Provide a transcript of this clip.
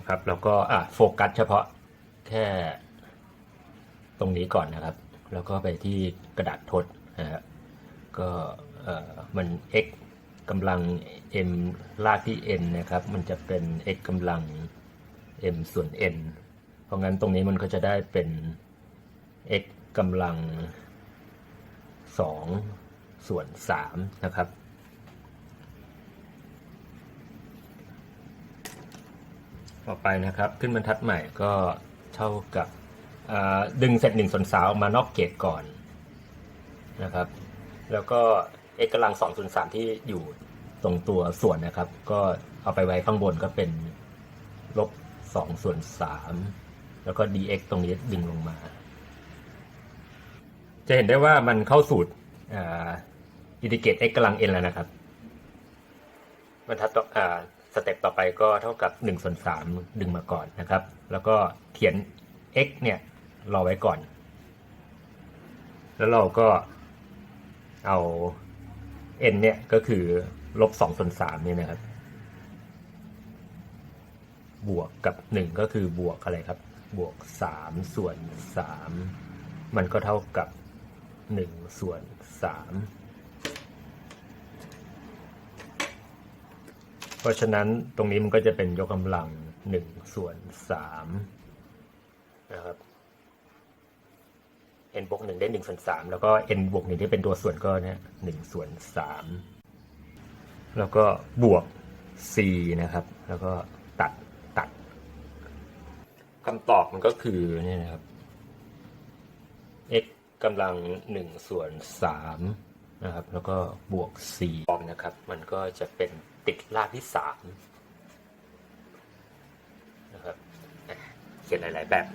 นะครับ แล้วก็อะโฟกัสเฉพาะแค่ตรงนี้ก่อนนะครับ แล้วก็ไปที่กระดาษทดนะฮะก็เอ่อมัน x กำลัง m ลากที่ n นะครับ มันจะเป็น x กำลัง m ส่วน n เพราะงั้นตรงนี้มันก็จะได้เป็น x กำลัง 2 ส่วน 3 นะครับ ต่อไปนะครับ ขึ้นบรรทัดใหม่ก็เท่ากับดึงเศษหนึ่งส่วนสามมานอกเกตก่อนนะครับ แล้วก็ x กำลังสองส่วนสามที่อยู่ตรงตัวส่วนนะครับ ก็เอาไปไว้ข้างบนก็เป็นลบสองส่วนสามแล้วก็ dx ตรงนี้ดึงลงมา จะเห็นได้ว่ามันเข้าสูตรอินดิเกต x กำลัง n แล้วนะครับบรรทัดต่ออ่า สเต็ปต่อไปก็เท่ากับ1ส่วน3ดึงมาก่อนนะครับ แล้วก็เขียน x เนี่ยรอไว้ก่อน แล้วเราก็เอา n เนี่ยก็คือลบ2ส่วน3เนี่ยนะครับ บวกกับ 1 ก็คือบวกอะไรครับ บวก 3 ส่วน 3 มันก็เท่ากับ 1 ส่วน 3 เพราะฉะนั้นตรงนี้มันก็จะเป็นยกกำลังหนึ่งส่วนสามนะครับ n บวกหนึ่งได้หนึ่งส่วนสามแล้วก็ n บวกหนึ่งที่เป็นตัวส่วนก็เนี่ยหนึ่งส่วนสามแล้วก็บวก c นะครับ แล้วก็ตัดตัดคำตอบมันก็คือเนี่ยนะครับ x กำลังหนึ่งส่วนสาม นะครับ แล้วก็บวก c นะครับ มันก็จะเป็นติดลากที่สามนะครับเขียนหลาย ๆ แบบ